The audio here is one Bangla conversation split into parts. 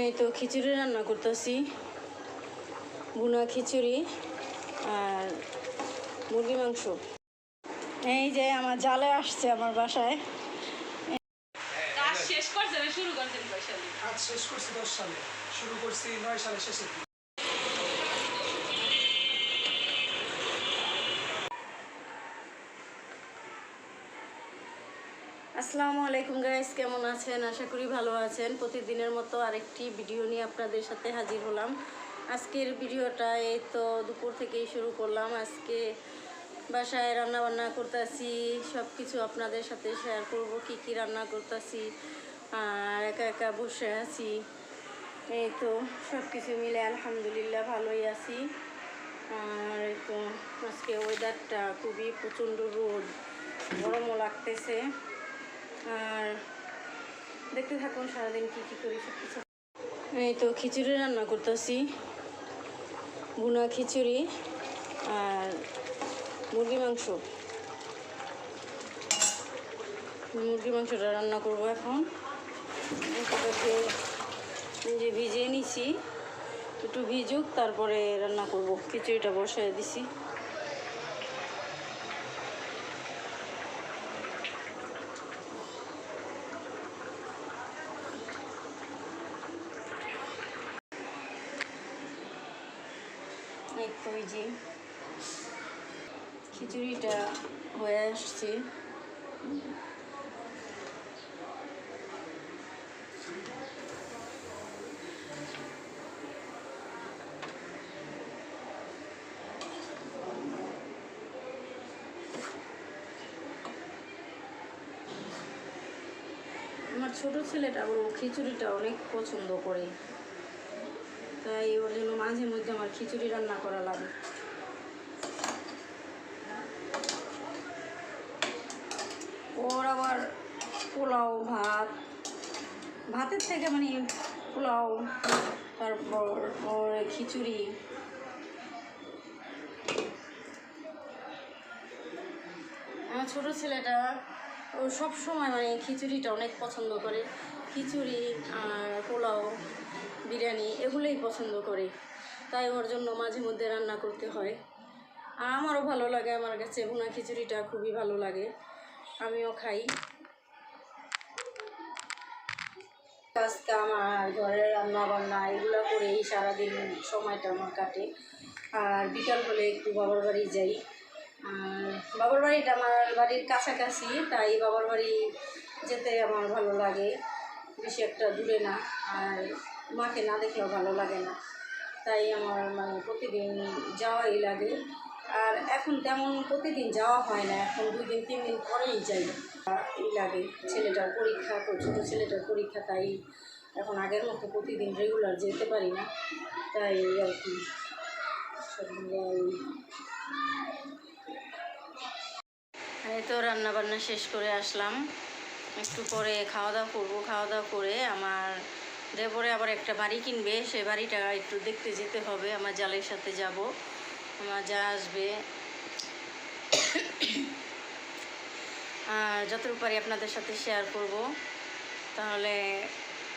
এই তো খিচুড়ি রান্না করতেছি। বুনা খিচুড়ি আর মুরগি মাংস। এই যে আমার জালে আসছে আমার বাসায়। কাজ শেষ করছে শুরু করছেন বৈশালী। কাজ শেষ করছি দশ সালে। শুরু করছি নয় সালে শেষের আসসালামু আলাইকুম গাইস কেমন আছেন? আশা করি ভালো আছেন। প্রতিদিনের মতো আরেকটি ভিডিও নিয়ে আপনাদের সাথে হাজির হলাম। আজকের ভিডিওটা এই তো দুপুর থেকেই শুরু করলাম। আজকে বাসায় রান্না বান্না করতেছি সব কিছু আপনাদের সাথে শেয়ার করব, কি কি রান্না করতেছি, আর একা একা বসে আছি। এই তো সব কিছু মিলে আলহামদুলিল্লাহ ভালোই আছি। আর এই তো আজকে ওয়েদারটা খুবই প্রচণ্ড রোদ, গরমও লাগতেছে। আর দেখতে থাকুন সারাদিন কী কী করি সব কিছু এই তো খিচুড়ি রান্না করতেছি। বুনা খিচুড়ি আর মুরগি মাংস। মুরগি মাংসটা রান্না করব এখন। যে ভিজিয়ে নিছি, একটু ভিজুক, তারপরে রান্না করব। খিচুড়িটা বসায় দিছি। এই খিচুড়িটা হয়ে আসছে। আমার ছোট ছেলেটা ও খিচুড়িটা অনেক পছন্দ করে। তাই ওর জন্য মাঝে মধ্যে আমার খিচুড়ি রান্না করা লাগে। ওর আবার পোলাও, ভাত। ভাতের থেকে মানে পোলাও, তারপর ওর খিচুড়ি। আমার ছোট ছেলেটা, ও সব সময় মানে খিচুড়িটা অনেক পছন্দ করে। খিচুড়ি আর পোলাও। বিরিয়ানি এগুলোই পছন্দ করে। তাই ওর জন্য মাঝে মধ্যে রান্না করতে হয়। আর আমারও ভালো লাগে, আমার কাছে ভুনা খিচুড়িটা খুবই ভালো লাগে। আমিও খাই। কাজ কাম আর ঘরের রান্না বান্না এগুলো করেই সারাদিন সময়টা আমার কাটে। আর বিকাল হলে একটু বাবার বাড়ি যাই। আর বাবার বাড়িটা আমার বাড়ির কাছাকাছি, তাই বাবার বাড়ি যেতে আমার ভালো লাগে। বেশি একটা দূরে না। আর মাকে না দেখলেও ভালো লাগে না। তাই আমার মানে প্রতিদিন যাওয়াই লাগে। আর এখন তেমন প্রতিদিন যাওয়া হয় না, এখন দুই দিন, তিন দিন পরেই যাই। এই লাগে ছেলেটার পরীক্ষা ছোটো ছেলেটার পরীক্ষা, তাই এখন আগের মতো প্রতিদিন রেগুলার যেতে পারি না। তাই আর কি এই তো রান্না বান্না শেষ করে আসলাম। একটু পরে খাওয়া দাওয়া করব, খাওয়া দাওয়া করে আমার দেবরে আবার একটা বাড়ি কিনবে, সে বাড়িটা একটু দেখতে যেতে হবে, আমার জালের সাথে যাব। আমার যা আসবে। আর যতটুকু পারি আপনাদের সাথে শেয়ার করব। তাহলে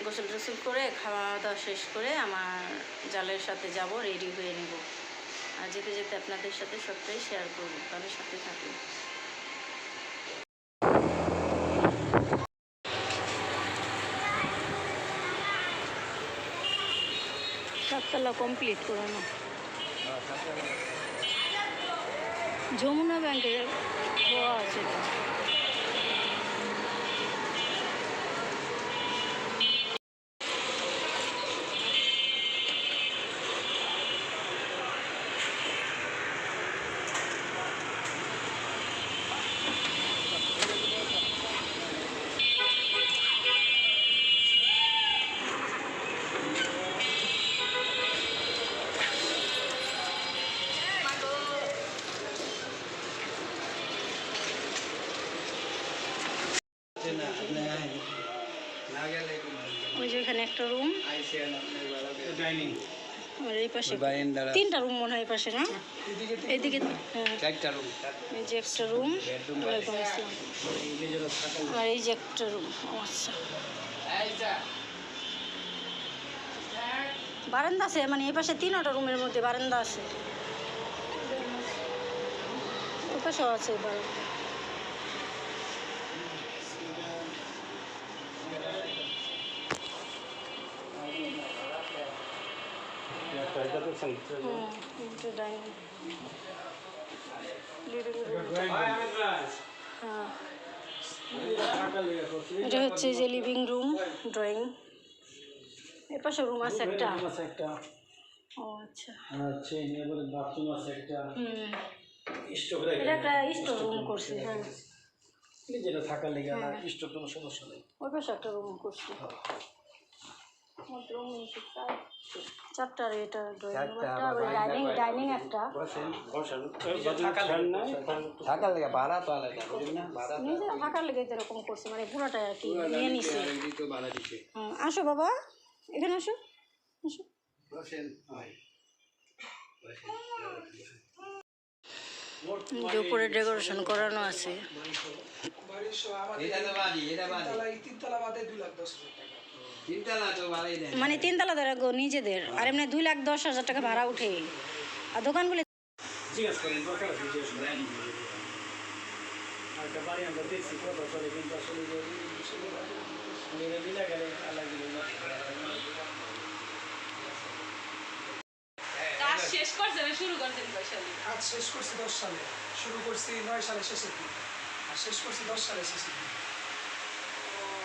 গোসল টোসল করে, খাওয়া দাওয়া শেষ করে আমার জালের সাথে যাব রেডি হয়ে নেব। আর যেতে যেতে আপনাদের সাথে সবটাই শেয়ার করব, তাহলে সাথে থাকুন। সাততলা কমপ্লিট করানো যমুনা ব্যাংকের হওয়া আছে। একটা রুম আর এই পাশে তিনটা রুম মনে হয় এই পাশে না? এদিকে এইদিকে হ্যাঁ। চারটা রুম এই যে একটা রুম ওয়ালাইকুম আর এই যে একটা রুম আচ্ছা। বারান্দা আছে মানে এই পাশে তিনটা রুমের মধ্যে বারান্দা আছে। ওই পাশেও আছে বারান্দা। এটা. হ্যাঁ। এটা হচ্ছে যে লিভিং রুম ড্রয়িং এর পাশে রুম আছে একটা। আছে একটা। ও আচ্ছা। এবারে বাথরুম আছে একটা। হুম। স্টোভ এটা একটা রুম করছে হ্যাঁ। যেটা থাকার লেগে স্টোভ কোনো সমস্যা নেই। ওই পাশে একটা রুম করছে। চারটার এটা ড্রয়িং ডাইনিং ডাইনিং একটা থাকার লেগে ভাড়া তো আলাদা বুঝলি না ভাড়া নিজে থাকার লেগে এরকম করছে মানে পুরোটা আর কি নিয়ে নিছে আসো বাবা এখানে আসো আসো যে উপরে ডেকোরেশন করানো আছে এটা তো এটা তিনতলা বাদে লাখ দশ হাজার টাকা। মানে তিনতলা ধরে গো নিজেদের। আর এমনি দুই লাখ দশ হাজার টাকা ভাড়া উঠে আর দোকানগুলি শেষ করছে শুরু করছেন কাজ শেষ করছি দশ সালে। শুরু করছি নয় সালে শেষের দিক। আর শেষ করছি দশ সালে শেষের দিক।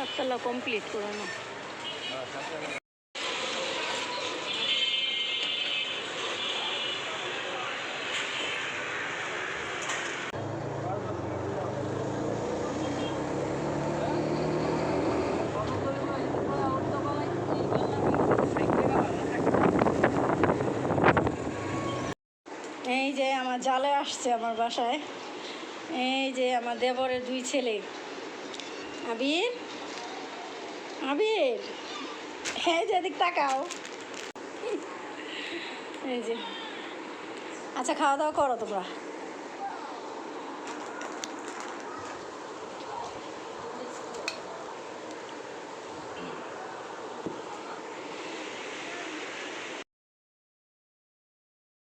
সাততলা কমপ্লিট করানো এই যে আমার জালে আসছে আমার বাসায়। এই যে আমার দেবরের দুই ছেলে। আবির? আবির এই যে এদিক তাকাও। এই যে। আচ্ছা খাওয়া দাওয়া করো তোমরা।